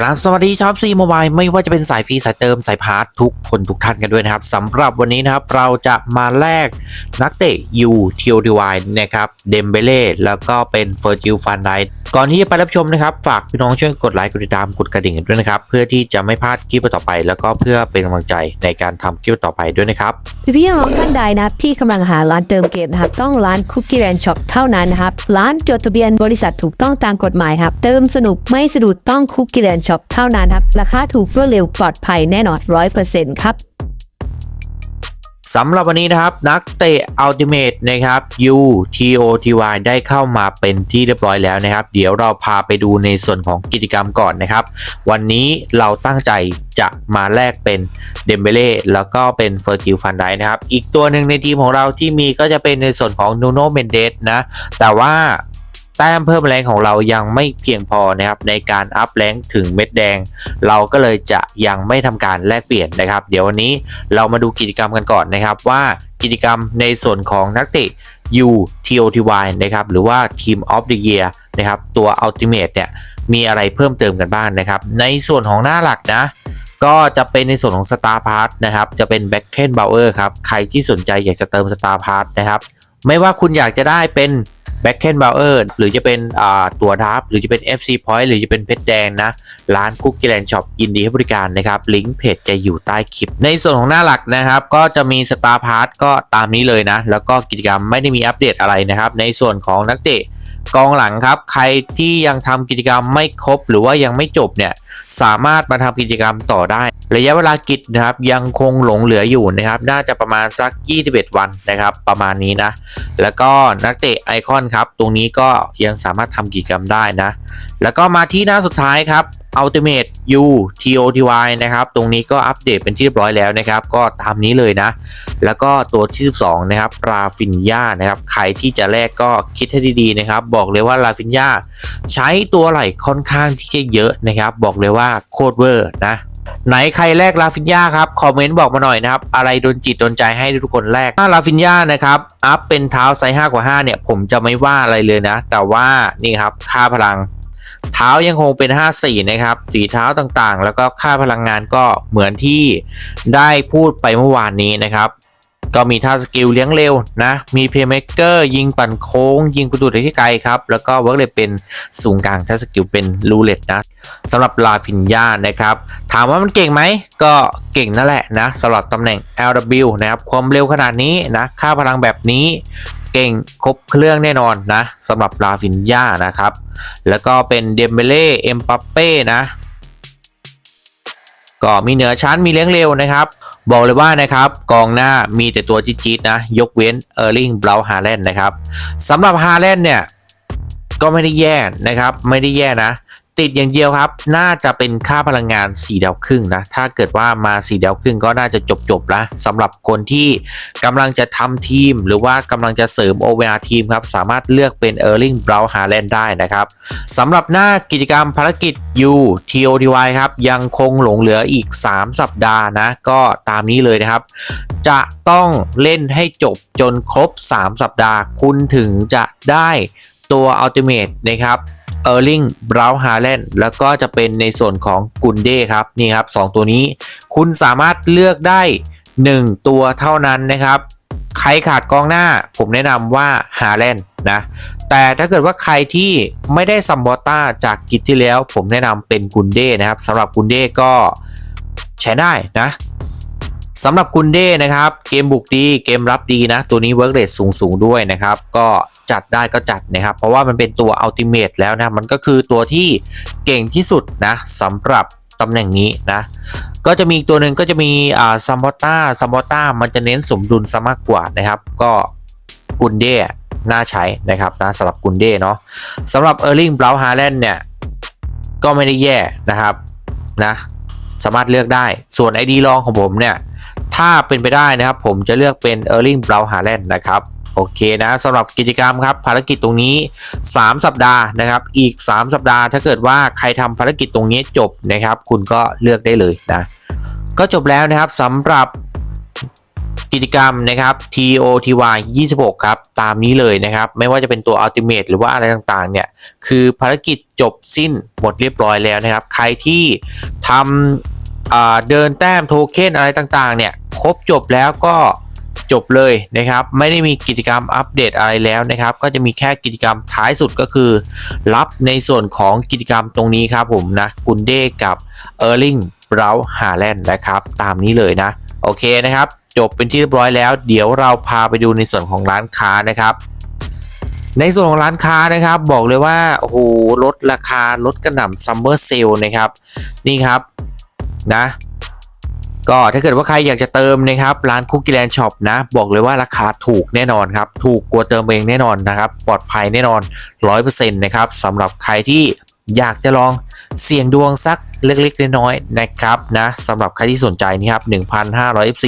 กราบสวัสดีชาวซีโมบายไม่ว่าจะเป็นสายฟรีสายเติมสายพาร์ททุกคนทุกท่านกันด้วยนะครับสำหรับวันนี้นะครับเราจะมาแลกนักเตะยูทีโอดีวนะครับเดมเบเล่แล้วก็เป็นเฟอร์จิลฟันไดก่อนที่จะไปรับชมนะครับ ฝากพี่น้องช่วยกดไลค์กดติดตามกดกระดิ่งกันด้วยนะครับ เพื่อที่จะไม่พลาดคลิปต่อไป แล้วก็เพื่อเป็นกำลังใจในการทำคลิปต่อไปด้วยนะครับพี่น้องท่านใดนะครับที่กำลังหาร้านเติมเกมนะครับ ต้องร้านคุกกี้แ n นช็อปเท่านั้นนะครับร้านจดทะเบียนบริษัทถูกต้องตามกฎหมายครับ เติมสนุกไม่สะดุดต้องคุกกี้แ n นชอปเท่านั้นครับ ราคาถูกรวดเร็วปลอดภัยแน่นอนร้อยเปอร์เซ็นต์ครับสำหรับวันนี้นะครับนักเตะอัลติเมทนะครับ UTOTY ได้เข้ามาเป็นที่เรียบร้อยแล้วนะครับ เดี๋ยวเราพาไปดูในส่วนของกิจกรรมก่อนนะครับ วันนี้เราตั้งใจจะมาแลกเป็นเดมเบเล่แล้วก็เป็นเฟอร์จิลฟันไดนะครับ อีกตัวหนึ่งในทีมของเราที่มีก็จะเป็นในส่วนของนูโนเมนเดสนะ แต่ว่า แต้มเพิ่มแรงของเรายังไม่เพียงพอนะครับในการอัพแรงถึงเม็ดแดง เราก็เลยจะยังไม่ทำการแลกเปลี่ยนนะครับ เดี๋ยววันนี้เรามาดูกิจกรรมกันก่อนนะครับว่ากิจกรรมในส่วนของนักเตะ UTOTY นะครับหรือว่า Team of the Year นะครับตัว Ultimate เนี่ยมีอะไรเพิ่มเติมกันบ้างนะครับ ในส่วนของหน้าหลักนะก็จะเป็นในส่วนของ Star p a s s นะครับ จะเป็น b a c k e n Bauer ครับ ใครที่สนใจอยากจะเติม Star p a s s นะครับ ไม่ว่าคุณอยากจะได้เป็น b a c k e n Bauer หรือจะเป็นตัวดับหรือจะเป็น FC Point หรือจะเป็นเพชรแดงนะ ร้านคุกกี้แลนด์ช็อปยินดีให้บริการนะครับลิงก์เพจจะอยู่ใต้คลิป ในส่วนของหน้าหลักนะครับ ก็จะมี Star p a s s ก็ตามนี้เลยนะ แล้วก็กิจกรรมไม่ได้มีอัปเดตอะไรนะครับ ในส่วนของนักเตะ กองหลังครับ ใครที่ยังทำกิจกรรมไม่ครบหรือว่ายังไม่จบเนี่ยสามารถมาทำกิจกรรมต่อได้ ระยะเวลากิจนะครับยังคงหลงเหลืออยู่นะครับ น่าจะประมาณสัก 21 วันนะครับ ประมาณนี้นะ แล้วก็นักเตะไอคอนครับ ตรงนี้ก็ยังสามารถทำกิจกรรมได้นะ แล้วก็มาที่หน้าสุดท้ายครับ Ultimate U TOTY นะครับ ตรงนี้ก็อัปเดตเป็นที่เรียบร้อยแล้วนะครับ ก็ตามนี้เลยนะ แล้วก็ตัวที่ 12 นะครับราฟินยานะครับ ใครที่จะแลกก็คิดให้ดีๆนะครับ บอกเลยว่าราฟินยาใช้ตัวไหลค่อนข้างที่จะเยอะนะครับ บอกเลยว่าโคตรเวอร์นะไหนใครแลกลาฟินยาครับ คอมเมนต์บอกมาหน่อยนะครับ อะไรโดนจิตโดนใจให้ทุกคนแลกถ้าลาฟินยานะครับอัพเป็นเท้าไซส์5กว่า5เนี่ย ผมจะไม่ว่าอะไรเลยนะ แต่ว่านี่ครับค่าพลัง เท้ายังคงเป็น 54 นะครับ สีเท้าต่างๆ แล้วก็ค่าพลังงานก็เหมือนที่ได้พูดไปเมื่อวานนี้นะครับก็มีท่าสกิลเลี้ยงเร็วนะ มีเพย์เม k เกอร์ยิงปั่นโค้ง ยิงประตูได้ที่ไกลครับ แล้วก็เวิร์กเลยเป็นสูงกลางท่าสกิลเป็นรูเล็ตนะสำหรับลาฟินยานะครับ ถามว่ามันเก่งไหม ก็เก่งนั่นแหละนะสำหรับตำแหน่ง LW นะครับ ความเร็วขนาดนี้นะ ค่าพลังแบบนี้ เก่งครบเครื่องแน่นอนนะสำหรับลาฟินยานะครับ แล้วก็เป็นเดมเบเล่เอ็มปัปเป้นะ ก็มีเหนือชั้นมีเลี้ยงเร็วนะครับ บอกเลยว่านะครับกองหน้ามีแต่ตัวจี๊ดๆนะ ยกเว้นเออร์ลิงบราวฮาแลนด์นะครับสำหรับฮาแลนด์เนี่ยก็ไม่ได้แย่นะครับ ไม่ได้แย่นะ ติดอย่างเดียวครับ น่าจะเป็นค่าพลังงาน 4 ดาวครึ่งนะ ถ้าเกิดว่ามา 4 ดาวครึ่งก็น่าจะจบๆแล้วสำหรับคนที่กำลังจะทำทีม หรือว่ากำลังจะเสริม OVR ทีมครับ สามารถเลือกเป็น Erling Braut Haaland ได้นะครับสำหรับหน้ากิจกรรมภารกิจ U TOTY ครับ ยังคงหลงเหลืออีก 3 สัปดาห์นะ ก็ตามนี้เลยนะครับ จะต้องเล่นให้จบจนครบ 3 สัปดาห์ คุณถึงจะได้ตัว Ultimate นะครับ เออร์ลิงบราวฮาแลนด์แล้วก็จะเป็นในส่วนของกุนเด้ครับนี่ครับ 2 ตัวนี้ คุณสามารถเลือกได้ 1 ตัวเท่านั้นนะครับใครขาดกองหน้าผมแนะนำว่าฮาแลนด์นะ แต่ถ้าเกิดว่าใครที่ไม่ได้ซัมบอต้าจากกิจที่แล้วผมแนะนำเป็นกุนเด้นะครับสำหรับกุนเด้ก็ใช้ได้นะสำหรับกุนเด้นะครับ เกมบุกดีเกมรับดีนะ ตัวนี้เวิร์กเรทสูงสูงด้วยนะครับ ก็ จัดได้ก็จัดนะครับ เพราะว่ามันเป็นตัวอัลติเม e แล้วนะ มันก็คือตัวที่เก่งที่สุดนะสำหรับตำแหน่งนี้นะ ก็จะมีตัวหนึ่งก็จะมีอ่าซัมบอต้าซัมบอต้ามันจะเน้นสมดุลซะมากกว่านะครับ ก็กุนเด้น่าใช้นะครับนะสำหรับกุนเด้เนาะสำหรับเออร์ลิงบราวฮาแลนด์เนี่ยก็ไม่ได้แย่นะครับนะสามารถเลือกได้ส่วน ID รองของผมเนี่ย ถ้าเป็นไปได้นะครับ ผมจะเลือกเป็น Erling b r a u h a l a n d นะครับ โอเคนะสำหรับกิจกรรมครับภารกิจตรงนี้ 3 สัปดาห์นะครับ อีก 3 สัปดาห์ถ้าเกิดว่าใครทำภารกิจตรงนี้จบนะครับ คุณก็เลือกได้เลยนะ ก็จบแล้วนะครับสำหรับกิจกรรมนะครับ TOTY 26 ครับ ตามนี้เลยนะครับ ไม่ว่าจะเป็นตัว Ultimate หรือว่าอะไรต่างๆ เนี่ย คือภารกิจจบสิ้นหมดเรียบร้อยแล้วนะครับ ใครที่ทำเดินแต้มโทเค็นอะไรต่างๆ เนี่ย ครบจบแล้วก็ จบเลยนะครับ ไม่ได้มีกิจกรรมอัปเดตอะไรแล้วนะครับ ก็จะมีแค่กิจกรรมท้ายสุดก็คือ รับในส่วนของกิจกรรมตรงนี้ครับผมนะกุนเดกับเออร์ลิงเบราฮาแลนด์นะครับตามนี้เลยนะ โอเคนะครับ จบเป็นที่เรียบร้อยแล้ว เดี๋ยวเราพาไปดูในส่วนของร้านค้านะครับในส่วนของร้านค้านะครับบอกเลยว่าโอ้โหลดราคาลดกระหน่ำซัมเมอร์เซลนะครับ นี่ครับนะ ก็ถ้าเกิดว่าใครอยากจะเติมนะครับร้านคุกกี้แลนด์ช็อปนะ บอกเลยว่าราคาถูกแน่นอนครับ ถูกกว่าเติมเองแน่นอนนะครับ ปลอดภัยแน่นอน 100%นะครับสำหรับใครที่อยากจะลองเสี่ยงดวงสักเล็กๆน้อยๆนะครับนะสำหรับใครที่สนใจนี่ครับ 1,500 FC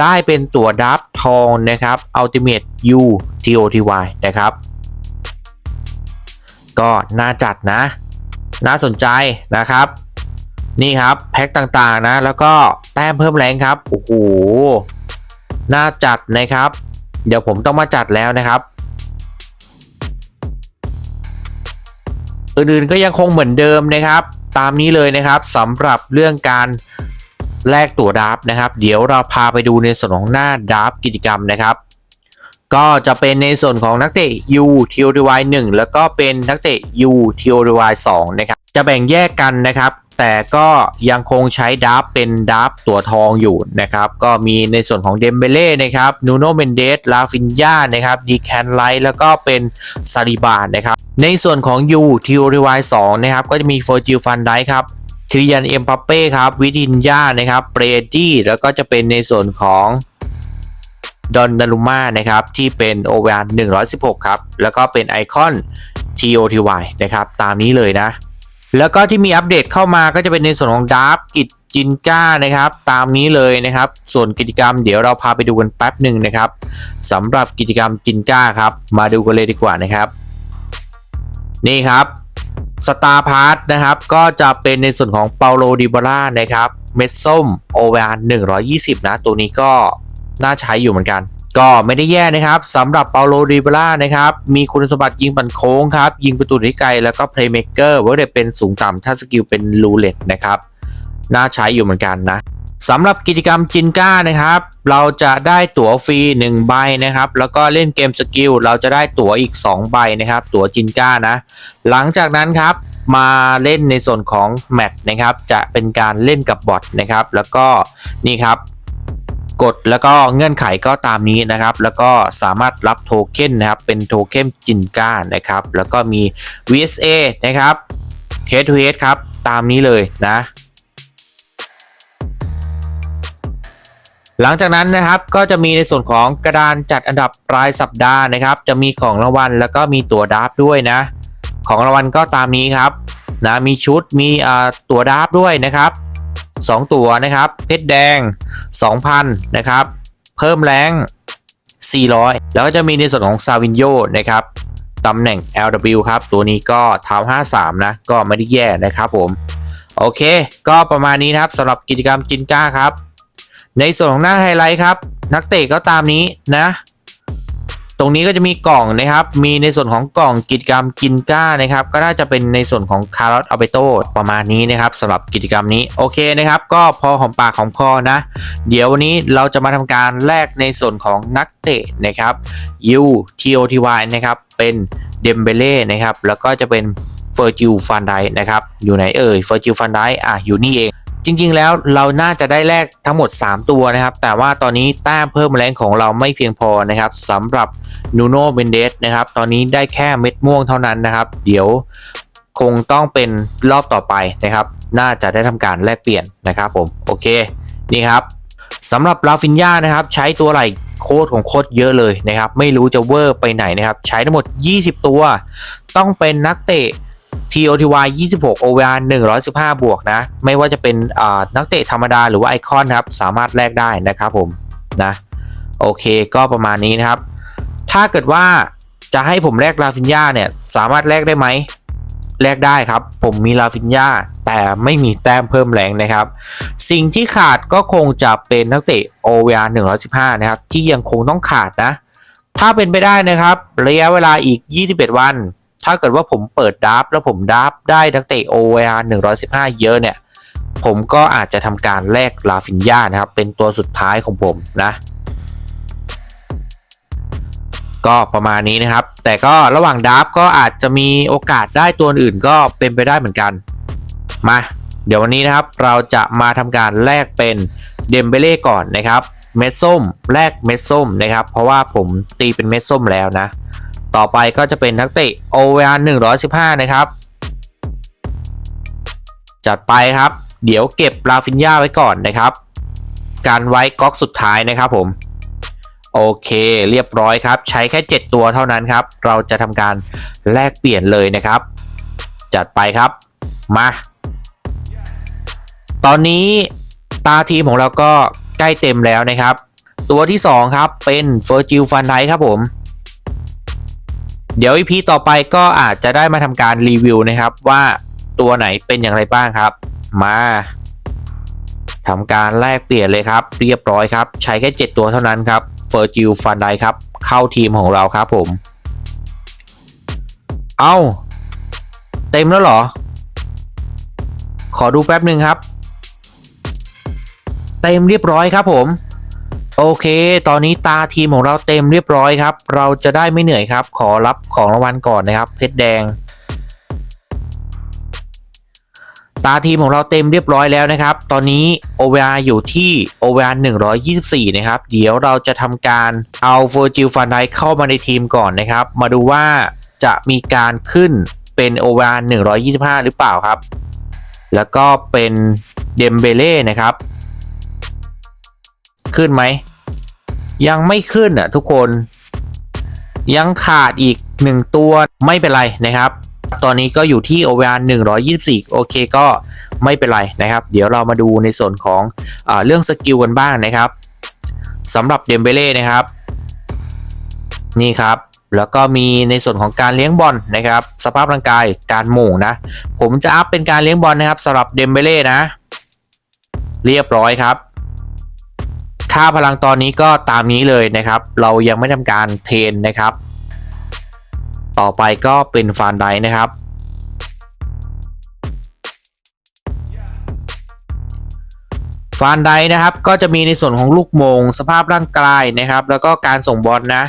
ได้เป็นตั๋วดับทองนะครับ Ultimate U TOTY นะครับ ก็น่าจัดนะ น่าสนใจนะครับ นี่ครับแพ็คต่างๆนะ แล้วก็แต้มเพิ่มแรงครับโอ้โหน่าจัดนะครับ เดี๋ยวผมต้องมาจัดแล้วนะครับ อื่นๆก็ยังคงเหมือนเดิมนะครับ ตามนี้เลยนะครับสำหรับเรื่องการแลกตั๋วดราฟต์นะครับ เดี๋ยวเราพาไปดูในส่วนของหน้าดราฟต์กิจกรรมนะครับ ก็จะเป็นในส่วนของนักเตะ U TOTY 1แล้วก็เป็นนักเตะ U TOTY 2นะครับ จะแบ่งแยกกันนะครับ แต่ก็ยังคงใช้ดับเป็นดับตัวทองอยู่นะครับ ก็มีในส่วนของเดมเบเล่นะครับนูโนเมนเดสลาฟินยานะครับดีแคนไลแล้วก็เป็นซาลิบานะครับ ในส่วนของ U TOTY 2นะครับก็จะมีโฟจิลฟันไดครับคริยันเอ็มปัปเป้ครับวิทินยานะครับเปรดี้แล้วก็จะเป็นในส่วนของดอนนารุมานะครับที่เป็น o v r 116 ครับ แล้วก็เป็นไอคอน TOTY นะครับ ตามนี้เลยนะ แล้วก็ที่มีอัปเดตเข้ามาก็จะเป็นในส่วนของดาร์ฟกิจจินก้านะครับ ตามนี้เลยนะครับ ส่วนกิจกรรมเดี๋ยวเราพาไปดูกันแป๊บหนึ่งนะครับสำหรับกิจกรรมจินก้าครับ มาดูกันเลยดีกว่านะครับ นี่ครับสตาร์พาร์ทนะครับ ก็จะเป็นในส่วนของเปาโลดิบาร่านะครับ เม็ดส้มโอเวอร์120 นะ ตัวนี้ก็น่าใช้อยู่เหมือนกัน ก็ไม่ได้แย่นะครับสำหรับเปาโลดิบาร่านะครับ มีคุณสมบัติยิงปั่นโค้งครับ ยิงประตูได้ไกลแล้วก็เพลย์เม k เกอร์เวิร์ดเป็นสูงต่ำถ้าสกิลเป็นรูเล็ตนะครับ น่าใช้อยู่เหมือนกันนะสำหรับกิจกรรมจินก้านะครับ เราจะได้ตั๋วฟรี1ใบนะครับ แล้วก็เล่นเกมสกิลเราจะได้ตั๋วอีก 2 ใบนะครับ ตั๋วจินก้านะ หลังจากนั้นครับมาเล่นในส่วนของแมตช์นะครับ จะเป็นการเล่นกับบอทนะครับ แล้วก็นี่ครับ กดแล้วก็เงื่อนไขก็ตามนี้นะครับ แล้วก็สามารถรับโทเค็นนะครับ เป็นโทเค็นจินก้านะครับ แล้วก็มี VSA นะครับ Head to Head ครับ ตามนี้เลยนะหลังจากนั้นนะครับก็จะมีในส่วนของกระดานจัดอันดับรายสัปดาห์นะครับ จะมีของรางวัลแล้วก็มีตั๋วดราฟด้วยนะ ของรางวัลก็ตามนี้ครับนะมีชุดมีอ่าตั๋วดราฟด้วยนะครับ 2 ตัวนะครับ เพชรแดง 2,000 นะครับ เพิ่มแรง 400 แล้วก็จะมีในส่วนของซาวินโยนะครับตำแหน่ง LW ครับ ตัวนี้ก็เท้า53 นะ ก็ไม่ได้แย่นะครับผม โอเค ก็ประมาณนี้นะครับสำหรับกิจกรรมจินก้าครับ ในส่วนของหน้าไฮไลท์ครับ นักเตะก็ตามนี้นะ ตรงนี้ก็จะมีกล่องนะครับ มีในส่วนของกล่องกิจกรรมกินก้านะครับ ก็น่าจะเป็นในส่วนของคาร์ลอตอัลเบโตประมาณนี้นะครับสำหรับกิจกรรมนี้โอเคนะครับ ก็พอหอมปากหอมคอนะ เดี๋ยววันนี้เราจะมาทำการแลกในส่วนของนักเตะนะครับ U TOTY นะครับเป็นเดมเบเล่นะครับแล้วก็จะเป็นเฟอร์จิลฟันไดนะครับอยู่ไหนเอ่ยเฟอร์จิลฟันไดอะอยู่นี่เอง จริงๆแล้วเราน่าจะได้แลกทั้งหมด 3 ตัวนะครับ แต่ว่าตอนนี้แต้มเพิ่มแรงของเราไม่เพียงพอนะครับสำหรับนูโน่เบนเดสนะครับตอนนี้ได้แค่เม็ดม่วงเท่านั้นนะครับ เดี๋ยวคงต้องเป็นรอบต่อไปนะครับ น่าจะได้ทำการแลกเปลี่ยนนะครับผมโอเคนี่ครับสำหรับลาฟินยานะครับใช้ตัวไหลโคตรของโคตรเยอะเลยนะครับ ไม่รู้จะเวอร์ไปไหนนะครับ ใช้ทั้งหมด 20 ตัว ต้องเป็นนักเตะ TOTY 26 OVR 115 บวกนะ ไม่ว่าจะเป็นนักเตะธรรมดาหรือว่าไอคอนครับ สามารถแลกได้นะครับผมนะโอเคก็ประมาณนี้นะครับ ถ้าเกิดว่าจะให้ผมแลกลาฟินยาเนี่ย สามารถแลกได้ไหมแลกได้ครับ ผมมีลาฟินยาแต่ไม่มีแต้มเพิ่มแรงนะครับ สิ่งที่ขาดก็คงจะเป็นนักเตะ OVR 115 นะครับ ที่ยังคงต้องขาดนะ ถ้าเป็นไปได้นะครับ ระยะเวลาอีก 21 วัน ถ้าเกิดว่าผมเปิดดับแล้วผมดับได้นักเตะ OVR 115 เยอะเนี่ย ผมก็อาจจะทำการแลกลาฟินยานะครับ เป็นตัวสุดท้ายของผมนะ ก็ประมาณนี้นะครับ แต่ก็ระหว่างดับก็อาจจะมีโอกาสได้ตัวอื่นก็เป็นไปได้เหมือนกัน มา เดี๋ยววันนี้นะครับเราจะมาทำการแลกเป็นเดมเบเล่ก่อนนะครับ เม็ดส้มแลกเม็ดส้มนะครับ เพราะว่าผมตีเป็นเม็ดส้มแล้วนะ ต่อไปก็จะเป็นนักเตะ OVR 115 นะครับ จัดไปครับ เดี๋ยวเก็บลาฟินยาไว้ก่อนนะครับ การไว้ก๊อกสุดท้ายนะครับผม โอเคเรียบร้อยครับ ใช้แค่ 7 ตัวเท่านั้นครับ เราจะทำการแลกเปลี่ยนเลยนะครับ จัดไปครับ มา ตอนนี้ตาทีมของเราก็ใกล้เต็มแล้วนะครับ ตัวที่ 2 ครับเป็นเฟอร์จิลฟันไดครับผม เดี๋ยวอีพีต่อไปก็อาจจะได้มาทำการรีวิวนะครับว่าตัวไหนเป็นอย่างไรบ้างครับ มาทำการแลกเปลี่ยนเลยครับ เรียบร้อยครับ ใช้แค่ 7 ตัวเท่านั้นครับเฟอร์จิลฟันไดครับ เข้าทีมของเราครับผม เอา้าเต็มแล้วเหรอ ขอดูแป๊บหนึ่งครับ เต็มเรียบร้อยครับผม โอเค ตอนนี้ตาทีมของเราเต็มเรียบร้อยครับ เราจะได้ไม่เหนื่อยครับ ขอรับของรางวัลก่อนนะครับ เพชรแดง ตาทีมของเราเต็มเรียบร้อยแล้วนะครับ ตอนนี้ OVR อยู่ที่ OVR 124นะครับ เดี๋ยวเราจะทำการเอาโฟจิลฟันไดเข้ามาในทีมก่อนนะครับ มาดูว่าจะมีการขึ้นเป็น OVR 125หรือเปล่าครับ แล้วก็เป็นเดมเบเล่นะครับ ขึ้นไหม ยังไม่ขึ้นอะทุกคน ยังขาดอีก 1 ตัวไม่เป็นไรนะครับ ตอนนี้ก็อยู่ที่ OVR 124 โอเคก็ไม่เป็นไรนะครับ เดี๋ยวเรามาดูในส่วนของอเรื่องสกิลกันบ้างนะครับสำหรับเดมเบเล่นะครับ นี่ครับแล้วก็มีในส่วนของการเลี้ยงบอลนะครับ สภาพร่างกายการหม่งนะ ผมจะอัพเป็นการเลี้ยงบอลนะครับสำหรับเดมเบเล่นะ เรียบร้อยครับ ค่าพลังตอนนี้ก็ตามนี้เลยนะครับ เรายังไม่ทำการเทรนนะครับ ต่อไปก็เป็นฟานไดนะครับ ฟานไดนะครับก็จะมีในส่วนของลูกโมง สภาพร่างกายนะครับ แล้วก็การส่งบอลนะ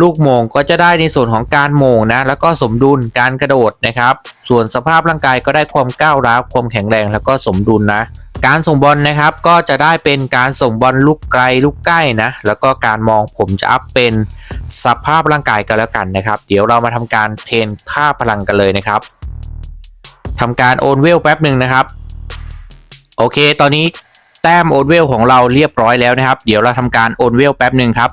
ลูกโมงก็จะได้ในส่วนของการโมงนะ แล้วก็สมดุลการกระโดดนะครับ ส่วนสภาพร่างกายก็ได้ความก้าวร้าวความแข็งแรงแล้วก็สมดุลนะ การส่งบอลนะครับ ก็จะได้เป็นการส่งบอลลูกไกลลูกใกล้นะ แล้วก็การมองผมจะอัพเป็นสภาพร่างกายกันแล้วกันนะครับ เดี๋ยวเรามาทำการเทรนค่าพลังกันเลยนะครับทำการโอนเวลแป๊บหนึ่งนะครับ โอเค ตอนนี้แต้มโอนเวลของเราเรียบร้อยแล้วนะครับ เดี๋ยวเราทำการโอนเวลแป๊บหนึ่งครับ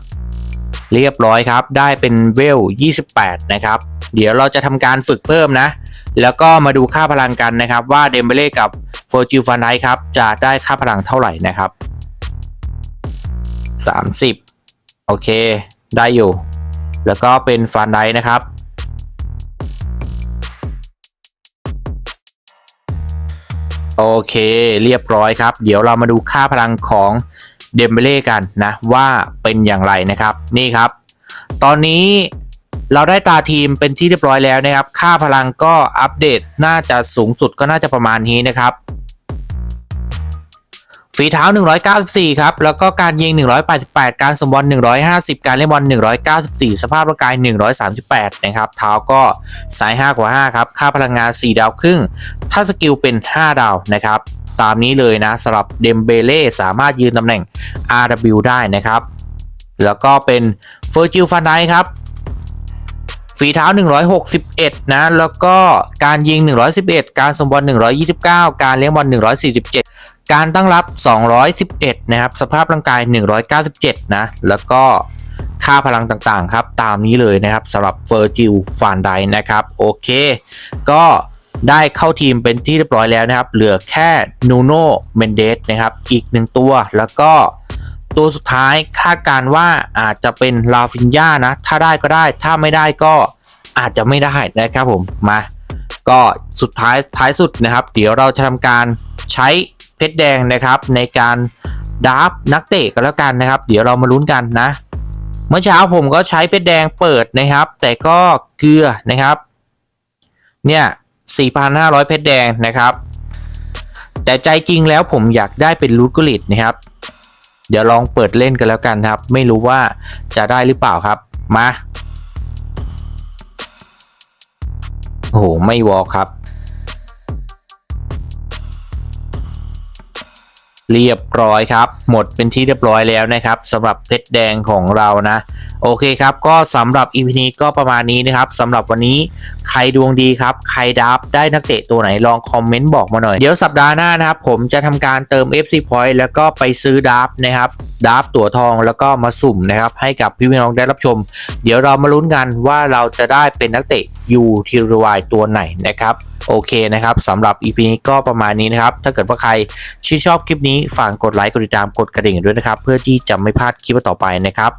เรียบร้อยครับ ได้เป็นเวล 28 นะครับ เดี๋ยวเราจะทำการฝึกเพิ่มนะ แล้วก็มาดูค่าพลังกันนะครับ ว่าเดมเบเล่กับโฟจิลฟานไนครับจะได้ค่าพลังเท่าไหร่นะครับ 30 โอเค ได้อยู่ แล้วก็เป็นฟานไดนะครับโอเค เรียบร้อยครับ เดี๋ยวเรามาดูค่าพลังของเดมเบเล่กันนะ ว่าเป็นอย่างไรนะครับ นี่ครับ ตอนนี้ เราได้ตาทีมเป็นที่เรียบร้อยแล้วนะครับ ค่าพลังก็อัปเดตน่าจะสูงสุดก็น่าจะประมาณนี้นะครับฝีเท้า 194 ครับ แล้วก็การยิง 188 การสมบอล150 การเล่นบอล194 สภาพร่างกาย 138 นะครับ เท้าก็สาย 5 กว่า 5 ครับ ค่าพลังงาน 4 ดาวครึ่ง ถ้าสกิลเป็น 5 ดาวนะครับ ตามนี้เลยนะสำหรับเดมเบเล่สามารถยืนตำแหน่ง RW ได้นะครับ แล้วก็เป็นเฟอร์จิลฟันไดครับ ฝีเท้า 161 นะ แล้วก็การยิง 111 การส่งบอล129 การเลี้ยงบอล147 การตั้งรับ 211 นะครับ สภาพร่างกาย 197 นะ แล้วก็ค่าพลังต่างๆ ครับ ตามนี้เลยนะครับสำหรับเฟอร์จิลฟานไดนะครับ โอเค ก็ได้เข้าทีมเป็นที่เรียบร้อยแล้วนะครับ เหลือแค่นูโน่เมนเดสนะครับ อีกหนึ่งตัว แล้วก็ ตัวสุดท้ายคาดการว่าอาจจะเป็นลาฟินยานะ ถ้าได้ก็ได้ ถ้าไม่ได้ก็อาจจะไม่ได้นะครับผมมา ก็สุดท้ายท้ายสุดนะครับ เดี๋ยวเราจะทำการใช้เพชรแดงนะครับในการดับนักเตะกันแล้วกันนะครับ เดี๋ยวเรามาลุ้นกันนะ เมื่อเช้าผมก็ใช้เพชรแดงเปิดนะครับ แต่ก็เกลือนะครับ เนี่ย 4,500 เพชรแดงนะครับ แต่ใจจริงแล้วผมอยากได้เป็นลูกกุลิตนะครับ เดี๋ยวลองเปิดเล่นกันแล้วกันครับ ไม่รู้ว่าจะได้หรือเปล่าครับ มา โอ้โห ไม่วอลครับ เรียบร้อยครับ หมดเป็นที่เรียบร้อยแล้วนะครับสำหรับเพชรแดงของเรานะ โอเคครับ ก็สำหรับ EP นี้ก็ประมาณนี้นะครับสำหรับวันนี้ใครดวงดีครับ ใครดับได้นักเตะตัวไหนลองคอมเมนต์บอกมาหน่อย เดี๋ยวสัปดาห์หน้านะครับผมจะทำการเติม FC Point แล้วก็ไปซื้อดับนะครับดับตั๋วทองแล้วก็มาสุ่มนะครับให้กับพี่น้องได้รับชม เดี๋ยวเรามาลุ้นกันว่าเราจะได้เป็นนักเตะ ยูทีรวายตัวไหนนะครับโอเคนะครับสำหรับ EP นี้ก็ประมาณนี้นะครับ ถ้าเกิดว่าใครชื่นชอบคลิปนี้ฝากกดไลค์กดติดตามกดกระดิ่งด้วยนะครับ เพื่อที่จะไม่พลาดคลิปต่อไปนะครับ